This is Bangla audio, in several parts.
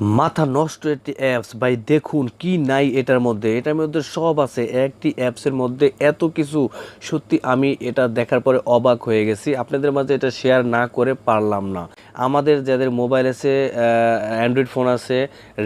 মাথা নষ্ট একটি অ্যাপস ভাই, দেখুন কি নাই এটার মধ্যে। এটার মধ্যে সব আছে। একটি অ্যাপসের মধ্যে এত কিছু। সত্যি আমি এটা দেখার পরে অবাক হয়ে গেছি। আপনাদের মাঝে এটা শেয়ার না করে পারলাম না। আমাদের যাদের মোবাইল আছে অ্যান্ড্রয়েড ফোন আছে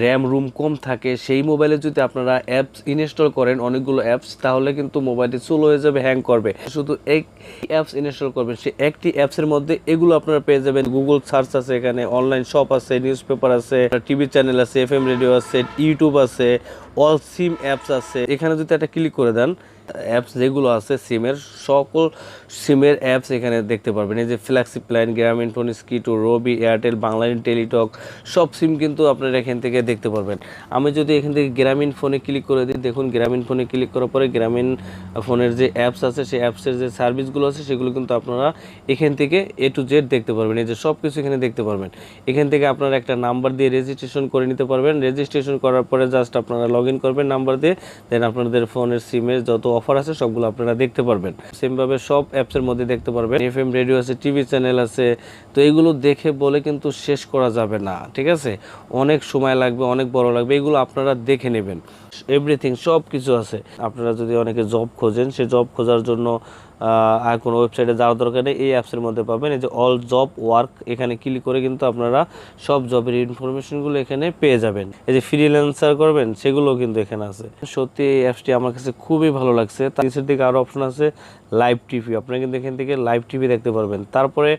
র্যাম রুম কম থাকে, সেই মোবাইলে যদি আপনারা অ্যাপস ইনস্টল করেন, অনেকগুলো অ্যাপস তাহলে কিন্তু মোবাইলটি স্লো হয়ে যাবে হ্যাং করবে। শুধু এক অ্যাপস ইনস্টল করবেন সেই একটি অ্যাপসের মধ্যে এগুলো আপনারা পেয়ে যাবেন। গুগল সার্চ আছে এখানে অনলাইন শপ আছে নিউজ পেপার আছে টিভি চ্যানেল আছে এফ রেডিও আছে ইউটিউব আছে অল সিম অ্যাপস আছে। এখানে যদি একটা ক্লিক করে দেন অ্যাপস যেগুলো আছে সিমের সকল সিমের অ্যাপস এখানে দেখতে পারবেন। এই যে flexi plan Grameenphone স্কিটো Robi Airtel Banglalink Teletalk সব সিম কিন্তু আপনারা এখান থেকে দেখতে পারবেন। আমি যদি এখান থেকে গ্রামীণ ফোনে ক্লিক করে দিই, দেখুন গ্রামীণ ফোনে ক্লিক করার পরে গ্রামীণ ফোনের যে অ্যাপস আছে, সেই অ্যাপসের যে সার্ভিসগুলো আছে, সেগুলো কিন্তু আপনারা এখান থেকে এ টু জেড দেখতে পারবেন। এই যে সব কিছু এখানে দেখতে পারবেন। এখান থেকে আপনারা একটা নাম্বার দিয়ে রেজিস্ট্রেশন করে নিতে পারবেন। রেজিস্ট্রেশন করার পরে জাস্ট আপনারা লগ ইন করবেন নাম্বার দিয়ে দেন আপনাদের ফোনের সিমের যত অফার আছে সবগুলো আপনারা দেখতে পারবেন। সেমভাবে সব অ্যাপসের মধ্যে দেখতে পারবেন। এফ এম রেডিও আছে টিভি চ্যানেল আছে, তো এগুলো দেখে বলে কিন্তু শেষ করা যাবে না, ঠিক আছে? অনেক সময় লাগবে, অনেক বড় লাগবে, এগুলো আপনারা দেখে নেবেন। এভরিথিং সব কিছু আছে। আপনারা যদি অনেকে জব খোঁজেন, সে জব খোঁজার জন্য আর কোনো ওয়েবসাইটে যাওয়ার দরকার নেই, এই অ্যাপসের মধ্যে পাবেন। এই যে অল জব ওয়ার্ক এখানে ক্লিক করে কিন্তু আপনারা সব জবের ইনফরমেশনগুলো এখানে পেয়ে যাবেন। এই যে ফ্রিল্যান্সার করবেন, সেগুলো কিন্তু এখানে আছে। সত্যি এই অ্যাপসটি আমার কাছে খুবই ভালো লাগছে। তার নিচের দিকে আরও অপশন আছে লাইভ টিভি আপনারা কিন্তু এখান থেকে লাইভ টিভি দেখতে পারবেন। তারপরে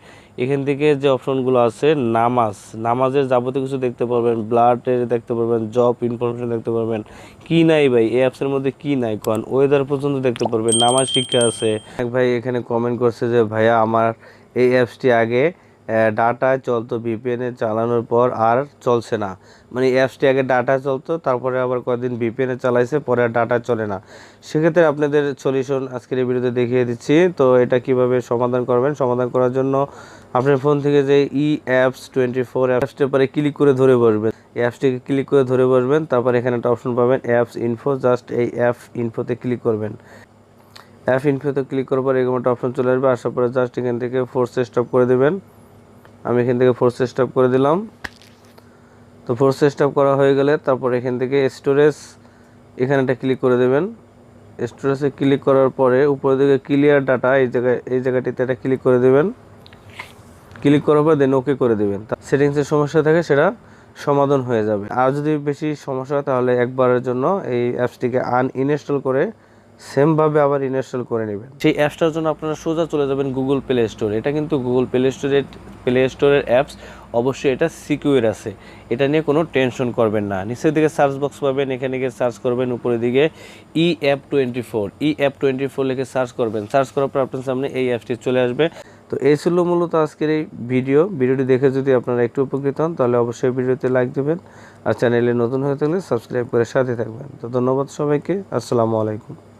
এখান থেকে যে অপশনগুলো আছে, নামাজ। নামাজের যাবতীয় কিছু দেখতে পারবেন ব্লাডের দেখতে পারবেন জব ইনফরমেশন দেখতে পারবেন। কি নাই ভাই? এই অ্যাপসের মধ্যে কি নাই? কোন? ওয়েদার পর্যন্ত দেখতে পারবেন। নামাজ শিক্ষা আছে। এক ভাই এখানে কমেন্ট করছে যে, ভাইয়া, আমার এই অ্যাপসটি আগে ডাটা চলতো ভিপিএনে চালানোর পর আর চলছে না। মানে অ্যাপসটি আগে ডাটা চলতো, তারপরে আবার কয়েকদিন ভিপিএনে চালাইছে, পরে আর ডাটা চলে না। সেক্ষেত্রে আপনাদের সলিউশন আজকের এই ভিডিওতে দেখিয়ে দিচ্ছি। তো এটা কীভাবে সমাধান করবেন? সমাধান করার জন্য আপনার ফোন থেকে যে ই অ্যাপস টোয়েন্টি ফোর অ্যাপসটির পরে ক্লিক করে ধরে বসবেন। অ্যাপসটিকে ক্লিক করে ধরে বসবেন, তারপর এখানে একটা অপশন পাবেন অ্যাপস ইনফো জাস্ট এই অ্যাপ ইনফোতে ক্লিক করবেন। অ্যাপ ইনফোতে ক্লিক করার পর এরকম একটা অপশন চলে আসবে, আসার পরে জাস্ট এখান থেকে ফোর্স স্টপ করে দেবেন। আমি এখান থেকে ফোর্স স্টপ করে দিলাম। তো ফোর্স স্টপ করা হয়ে গেলে তারপর এখান থেকে স্টোরেজ এখানে একটা ক্লিক করে দেবেন। স্টোরেজে ক্লিক করার পরে উপরের দিকে ক্লিয়ার ডাটা এই জায়গায়, এই জায়গাটিতে একটা ক্লিক করে দেবেন। ক্লিক করার পর দেন ওকে করে দেবেন। সেটিংসের সমস্যা থাকে সেটা সমাধান হয়ে যাবে। আর যদি বেশি সমস্যা হয় তাহলে একবারের জন্য এই অ্যাপসটিকে আনইনস্টল করে সেমভাবে আবার ইনস্টল করে নেবেন। সেই অ্যাপসটার জন্য আপনারা সোজা চলে যাবেন গুগল প্লে স্টোর এটা কিন্তু গুগল প্লে স্টোরের প্লে স্টোরের অ্যাপস অবশ্যই এটা সিকিউর আছে। এটা নিয়ে কোনো টেনশন করবেন না। নিচের দিকে সার্চ বক্স পাবেন, এখানে গিয়ে সার্চ করবেন, উপরের দিকে e app twenty four e app twenty four লিখে সার্চ করবেন। সার্চ করার পর আপনার সামনে এই অ্যাপসটি চলে আসবে। তো এই ছিল মূলত আজকের এই ভিডিও ভিডিওটি দেখে যদি আপনারা একটু উপকৃত হন, তাহলে অবশ্যই ভিডিওতে লাইক দেবেন। আর চ্যানেলে নতুন হয়ে থাকলে সাবস্ক্রাইব করে সাথে থাকবেন। তো ধন্যবাদ সবাইকে। আসসালামু আলাইকুম।